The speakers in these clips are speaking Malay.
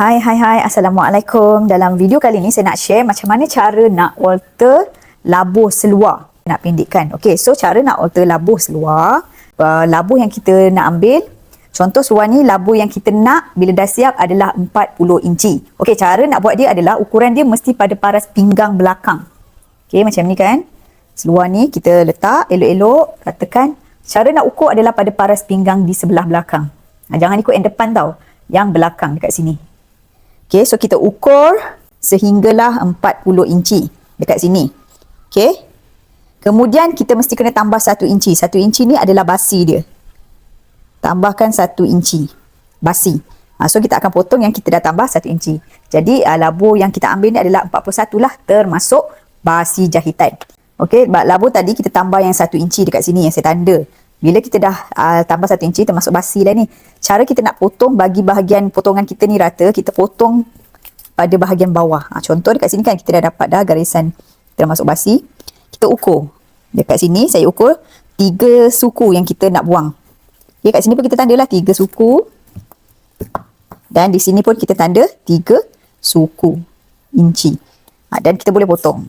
Hai hai hai. Assalamualaikum. Dalam video kali ni saya nak share macam mana cara nak alter labuh seluar. Nak pendekkan. Okay so cara nak alter labuh seluar uh, Labuh yang kita nak ambil. Contoh seluar ni labuh yang kita nak bila dah siap adalah 40 inci. Okay cara nak buat dia adalah ukuran dia mesti pada paras pinggang belakang. Okay macam ni kan? Seluar ni kita letak elok-elok Katakan cara nak ukur adalah pada paras pinggang di sebelah belakang. Jangan ikut yang depan tau. Yang belakang dekat sini Okay, so kita ukur sehinggalah 40 inci dekat sini. Okay. Kemudian kita mesti kena tambah 1 inci. 1 inci ni adalah basi dia. Tambahkan 1 inci. Basi. Ha, so kita akan potong yang kita dah tambah 1 inci. Jadi uh, labu yang kita ambil ni adalah 41 lah termasuk basi jahitan. Okay, labu tadi kita tambah yang 1 inci dekat sini yang saya tanda. Bila kita dah uh, tambah satu inci termasuk basi lah ni. Cara kita nak potong bagi bahagian potongan kita ni rata, kita potong pada bahagian bawah. Ha, contoh dekat sini kan kita dah dapat dah garisan termasuk basi. Kita ukur. Dekat sini saya ukur tiga suku yang kita nak buang. Okay, kat sini pun kita tandalah tiga suku. Dan di sini pun kita tanda tiga suku inci. Ha, dan kita boleh potong.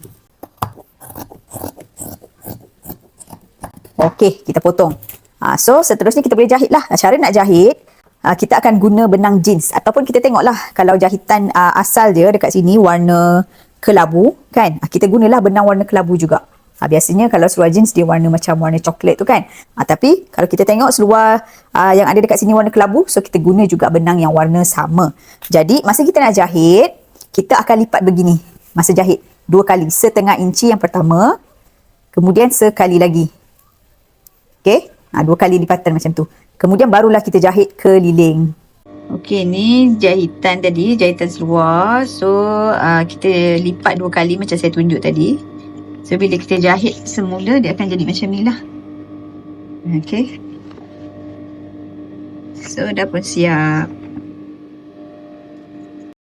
Okey, kita potong. Ha, so, seterusnya kita boleh jahit lah. Cara nak jahit, uh, kita akan guna benang jeans. Ataupun kita tengoklah kalau jahitan uh, asal dia dekat sini warna kelabu, kan? Uh, kita gunalah benang warna kelabu juga. Ha, biasanya kalau seluar jeans dia warna macam warna coklat tu kan. Ha, tapi kalau kita tengok seluar uh, yang ada dekat sini warna kelabu, so kita guna juga benang yang warna sama. Jadi masa kita nak jahit, kita akan lipat begini. Masa jahit dua kali. Setengah inci yang pertama, kemudian sekali lagi. Okey, ha, dua kali lipatan macam tu. Kemudian barulah kita jahit keliling. Okey, ni jahitan tadi, jahitan seluar. So, uh, kita lipat dua kali macam saya tunjuk tadi. So, bila kita jahit semula, dia akan jadi macam ni lah. Okey. So, dah pun siap.